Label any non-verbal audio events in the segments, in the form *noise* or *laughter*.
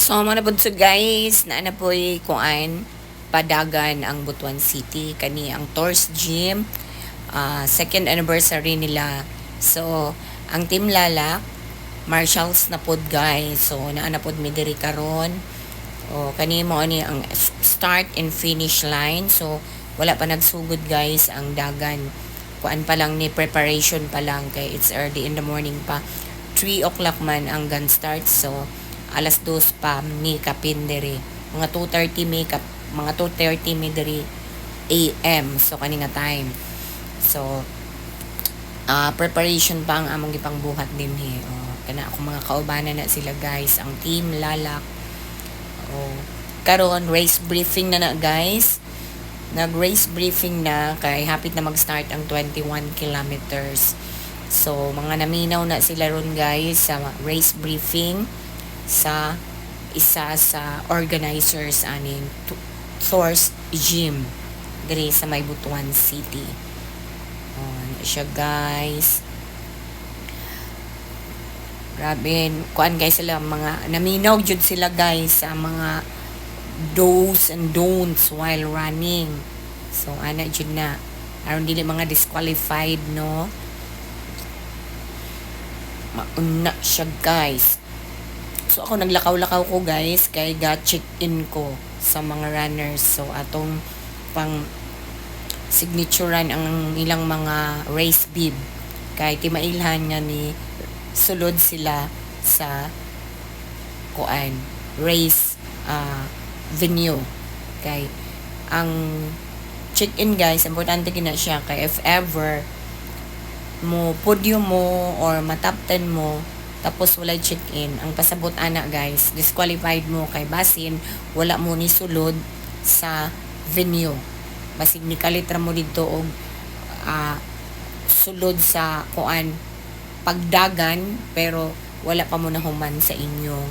So, mga nabudso guys, na na po'y kuan, padagan ang Butuan City. Kani ang Tours Gym, ah, second anniversary nila. So, ang Team Lalak, Marshalls na pod guys. So, naa na pod mi diri karon. O, kani mo ani ang start and finish line. So, wala pa nagsugod guys ang dagan. Kuan pa lang ni preparation pa lang kay it's early in the morning pa. 3 o'clock man ang gun start. So, alas 2 pa ni kapin diri. Mga 2.30 may kap, mga 2.30 may diri AM. So, kani nga time. So, ah preparation pa ang among gipang buhat din he. Oh, kana ako mga kaubanan na sila guys, ang team Lalak. Oh, karon race briefing na na guys. Nag-race briefing na kay hapit na mag-start ang 21 kilometers. So, mga naminaw na sila ron guys sa race briefing sa isa sa organizers aning tu- Source Gym diri sa May Butuan City. Ano siya guys. Grabe, kuan guys sila mga naminaw jud sila guys sa mga do's and don'ts while running. So ana jud na aron dili mga disqualified no. Mauna siya guys. So ako naglakaw-lakaw ko guys kay ga check in ko sa mga runners. So atong pang signature run ang ilang mga race bib. Kay timailhan nga ni sulod sila sa kuan race ah, venue. Kay ang check-in guys importante gina siya. Kay if ever mo podium mo or matap 10 mo tapos wala check-in. Ang pasabot ana guys disqualified mo kay basin wala mo ni sulod sa venue. Basig ni kalitra mo dito og ah, sulod sa kuan pagdagan pero wala pa mo na human sa inyong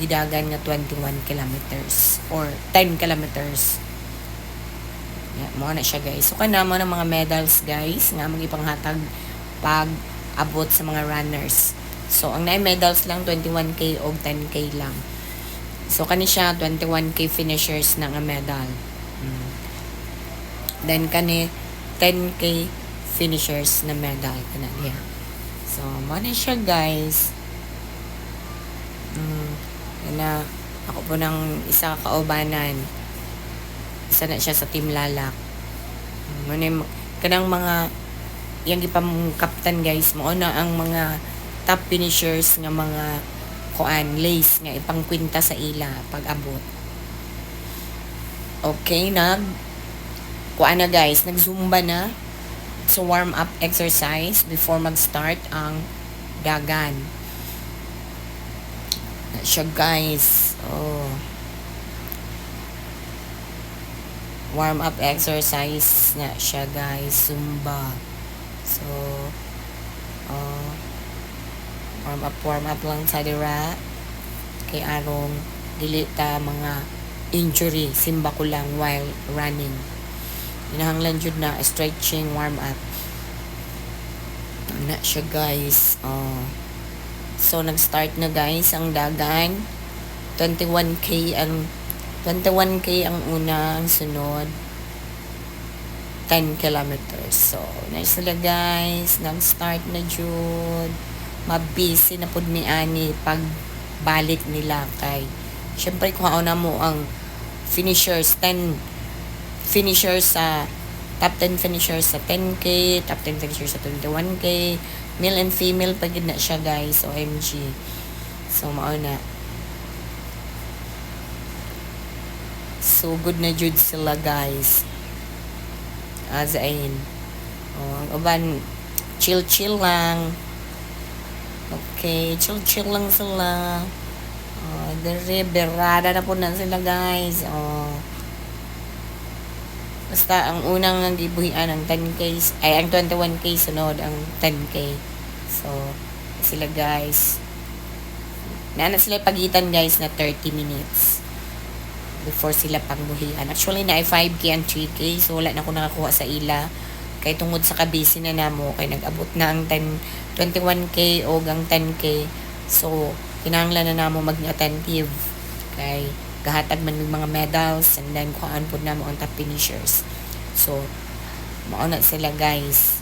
gidagan nga 21 kilometers or 10 kilometers. Yeah, mo na siya guys. So kana mo ng mga medals guys nga mga ipanghatag pag abot sa mga runners so ang na medals lang 21k o 10k lang so kani siya 21k finishers na nga medal Mm. then kani 10k finishers na medal kana niya So, mo na siya guys. Mm, yun na, ako po ng isa kaubanan. Isa na siya sa Team Lalak. Mm, kanang mga yung gipam kaptan guys mo na ang mga top finishers nga mga kuan lace nga ipangkwinta sa ila pag abot. Okay, nag kuan na guys, nagzumba na so warm up exercise before mag-start ang dagan. Na siya guys. Oh. Warm up exercise na siya guys. Zumba. So, warm up, warm up lang sa dira. Kay arong dili ta mga injury. Simba ko lang while running. Inahanglan jud na stretching, warm up. Na siya guys. Oh. So nag-start na guys ang dagan. 21k ang 21k ang una, ang sunod 10 kilometers. So, nice sila guys. Nag-start na jud. Mabisi na pud ni ani pag balik nila kay syempre kung na mo ang finishers 10 finishers sa top 10 finishers sa 10k, top 10 finishers sa 21k, male and female pa gid na siya guys, OMG. So mao na. So good na jud sila guys. As in. Oh, ang uban chill-chill lang. Okay, chill-chill lang sila. Oh, dere berada na po na sila guys. Oh. Basta ang unang nga gibuhian ang 10k ay ang 21k sunod ang 10k. So sila guys. Nana sila pagitan guys na 30 minutes before sila pangbuhian. Actually na ay 5k and 3k so wala na ako nakakuha sa ila kay tungod sa kabisi na namo kay nag-abot na ang 10 21k o gang 10k so kinahanglan na namo mag-attentive kay gahatag man ng mga medals and then kuhaan po na mo ang top finishers. So mauna sila guys.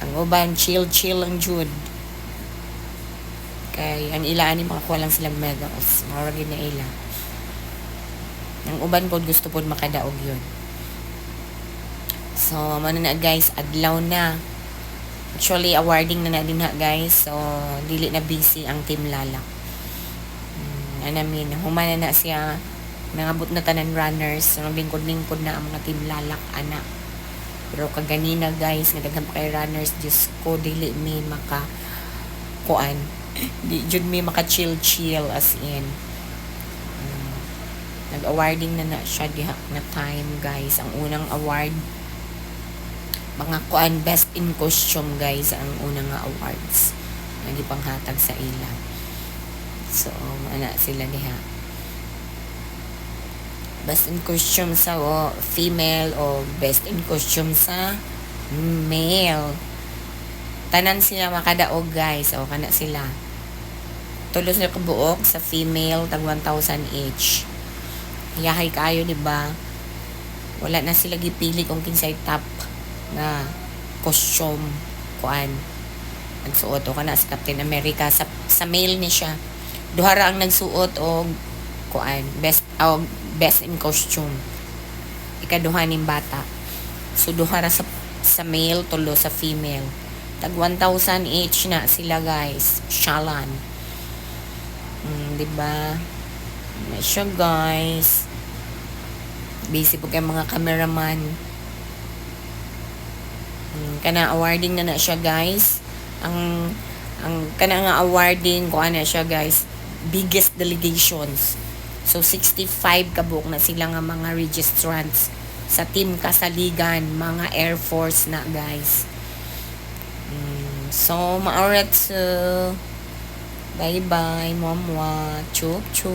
Ang uban chill chill lang jud kay ang ila ani makakuha lang silang medals. Gid na ila. Ang uban po gusto po makadaog yun so mano na guys adlaw na. Actually awarding na na din ha guys. So dili na busy ang team lalak mm, ano mean humana na siya. Nangabot na tanan runners. So lingkod-lingkod na ang mga team lalak ana. Pero kaganina guys pa kay runners. Diyos ko dili mi maka kuan. *clears throat* Di jud mi maka chill chill as in. Mm, nag-awarding na na siya diha na time guys. Ang unang award mga kuan best in costume guys ang unang nga awards. Nagipanghatag sa ila. So ana sila diha. Best in costume sa o, female o best in costume sa male. Tanan sila makadaog guys. O kana sila. Tulos na kabuok sa female tag 1,000 each. Yahay kayo di ba? Wala na sila gipili kung kinsay top na costume kuan nagsuot. O kana sa Captain America sa, sa male ni siya. Duhara ang nagsuot og kuan best o best in costume. Ikaduha ning bata. So duhara sa sa male tulo sa female. Tag 1,000 each na sila guys. Shalan. Mm, di ba? Siya guys. Busy po kayo mga cameraman kana awarding na na siya guys. Ang ang kana nga awarding ko ana siya guys biggest delegations. So 65 kabuk na sila nga mga registrants sa team kasaligan mga air force na guys. Mm, so maorat bye bye momwa chup chup